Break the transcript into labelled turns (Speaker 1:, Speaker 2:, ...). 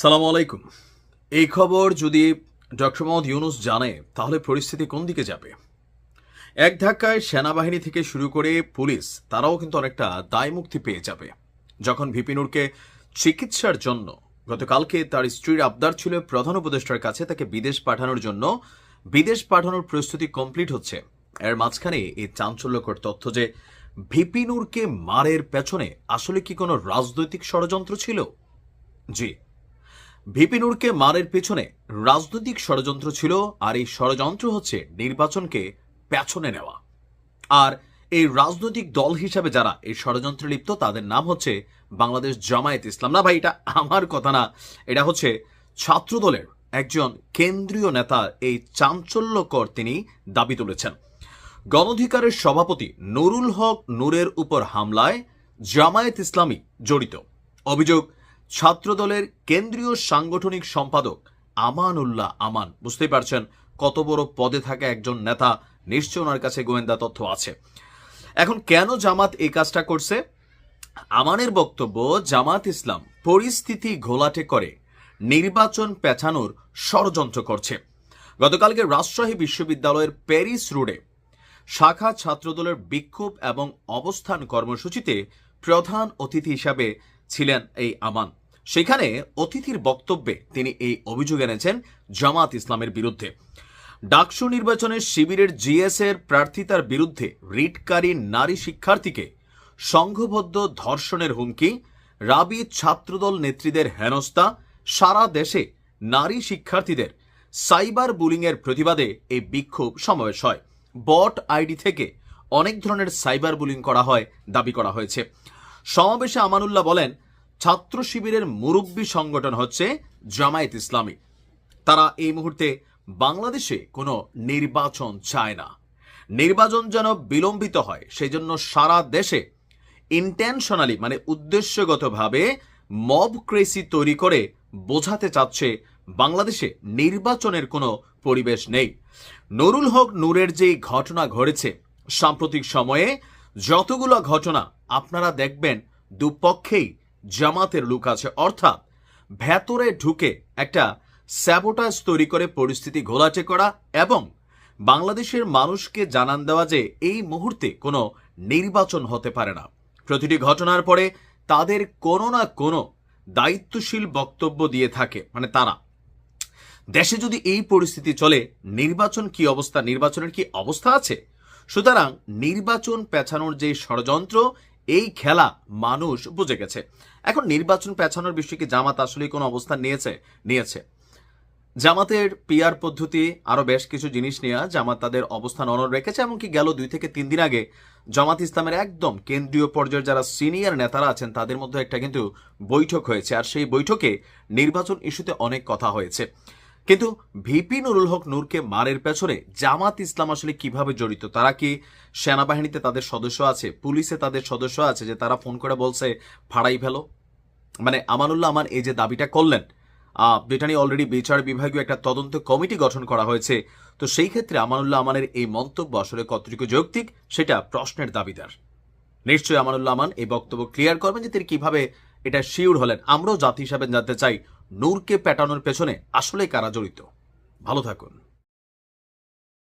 Speaker 1: সালাম আলাইকুম। এই খবর যদি ডক্টর মোহাম্মদ ইউনুস জানে, তাহলে পরিস্থিতি কোন দিকে যাবে? এক ধাক্কায় সেনাবাহিনী থেকে শুরু করে পুলিশ, তারাও কিন্তু অনেকটা দায় মুক্তি পেয়ে যাবে। যখন ভিপিনুরকে চিকিৎসার জন্য, গতকালকে তার স্ত্রীর আবদার ছিল প্রধান উপদেষ্টার কাছে তাকে বিদেশ পাঠানোর জন্য, বিদেশ পাঠানোর প্রস্তুতি কমপ্লিট হচ্ছে। এর মাঝখানে এই চাঞ্চল্যকর তথ্য যে ভিপিনুরকে মারের পেছনে আসলে কি কোনো রাজনৈতিক ষড়যন্ত্র ছিল? জি ভিপিনুরকে মারের পেছনে রাজনৈতিক ষড়যন্ত্র ছিল, আর এই ষড়যন্ত্র হচ্ছে নির্বাচনকে পেছনে নেওয়া। আর এই রাজনৈতিক দল হিসাবে যারা এই ষড়যন্ত্রে লিপ্ত, তাদের নাম হচ্ছে বাংলাদেশ জামায়াত ইসলাম। না ভাই, এটা আমার কথা না, এটা হচ্ছে ছাত্রদলের একজন কেন্দ্রীয় নেতা এই চাঞ্চল্যকর তিনি দাবি তুলেছেন। গণধিকারের সভাপতি নুরুল হক নূরের উপর হামলায় জামায়াত ইসলামী জড়িত। অভিযোগ ছাত্রদলের কেন্দ্রীয় সাংগঠনিক সম্পাদক আমানুল্লাহ আমান। বুঝতেই পারছেন কত বড় পদে থাকা একজন নেতা নিশ্চয় ওনার কাছে গোয়েন্দা তথ্য আছে। এখন কেন জামাত এই কাজটা করছে? আমানের বক্তব্য, জামাত ইসলাম পরিস্থিতি ঘোলাটে করে, নির্বাচন পেছানোর ষড়যন্ত্র করছে। গতকালকে রাজশাহী বিশ্ববিদ্যালয়ের প্যারিস রোডে শাখা ছাত্রদলের বিক্ষোভ এবং অবস্থান কর্মসূচিতে প্রধান অতিথি হিসাবে ছিলেন এই আমান। সেখানে অতিথির বক্তব্যে তিনি এই অভিযোগ এনেছেন জামাত ইসলামের বিরুদ্ধে। ডাকসু নির্বাচনে শিবিরের জিএস এর প্রার্থিতার বিরুদ্ধে রিটকারী নারী শিক্ষার্থীকে সংঘবদ্ধ ধর্ষণের হুমকি, রাবি ছাত্রদল নেত্রীদের হেনস্থা, সারা দেশে নারী শিক্ষার্থীদের সাইবার বুলিংয়ের প্রতিবাদে এই বিক্ষোভ সমাবেশ হয়। বট আইডি থেকে অনেক ধরনের সাইবার বুলিং করা হয়, দাবি করা হয়েছে। সমাবেশে আমানুল্লাহ বলেন ছাত্র শিবিরের মুরব্বী সংগঠন হচ্ছে জামায়াত ইসলামী। তারা এই মুহূর্তে বাংলাদেশে কোনো নির্বাচন চায় না। নির্বাচন যেন বিলম্বিত হয় সেই জন্য সারা দেশে ইন্টেনশনালি মানে উদ্দেশ্যগতভাবে মব ক্রেসি তৈরি করে বোঝাতে চাচ্ছে বাংলাদেশে নির্বাচনের কোনো পরিবেশ নেই। নুরুল হক নূরের যে ঘটনা ঘটেছে, সাম্প্রতিক সময়ে যতগুলো ঘটনা আপনারা দেখবেন, দুপক্ষেই জামাতের লুক আছে। অর্থাৎ ভেতরে ঢুকে একটা স্যাবোটাজ তৈরি করে পরিস্থিতি ঘোলাটে করা এবং বাংলাদেশের মানুষকে জানান দেওয়া যে এই মুহূর্তে কোনো নির্বাচন হতে পারে না। প্রতিটি ঘটনার পরে তাদের কোনো না কোনো দায়িত্বশীল বক্তব্য দিয়ে থাকে মানে তারা। দেশে যদি এই পরিস্থিতি চলে, নির্বাচন কি অবস্থা? নির্বাচনের কি অবস্থা আছে? সুতরাং নির্বাচন পেছানোর যে ষড়যন্ত্র এই খেলা মানুষ বুঝে গেছে। এখন নির্বাচন পেছানোর বিষয়ে কি জামাত আসলে কোনো অবস্থান নিয়েছে? নিয়েছে। জামাতের পিয়ার পদ্ধতি, আরও বেশ কিছু জিনিস নিয়ে জামাত তাদের অবস্থান অনর রেখেছে, এমনকি গেল দুই থেকে তিন দিন আগে জামাত ইসলামের একদম কেন্দ্রীয় পর্যায়ের যারা সিনিয়র নেতারা আছেন, তাদের মধ্যে একটা কিন্তু বৈঠক হয়েছে। আর সেই বৈঠকে নির্বাচন ইস্যুতে অনেক কথা হয়েছে। কিন্তু ভিপি নুরুল হক নূরকে মারের পেছনে জামাত ইসলাম আসলে কীভাবে জড়িত? তারা কি সেনাবাহিনীতে তাদের সদস্য আছে? পুলিশে তাদের সদস্য আছে যে তারা ফোন করে বলছে ফাড়াই ফেলো। মানে আমানুল্লাহ আমার এই যে দাবিটা করলেন ব্রিটানি অলরেডি বিচার বিভাগীয় একটা তদন্ত কমিটি গঠন করা হয়েছে, তো সেই ক্ষেত্রে আমানুল্লাহ আমানের এই মন্তব্য আসলে কতটুকু যৌক্তিক সেটা প্রশ্নের দাবিদার। নিশ্চয়ই আমানুল্লাহ আমান এই বক্তব্য ক্লিয়ার করবেন যে তিনি কীভাবে এটা শিওর হলেন। আমরাও জাতি হিসাবে জানতে চাই নূরকে পেটানোর পেছনে আসলে কারা জড়িত। ভালো থাকুন।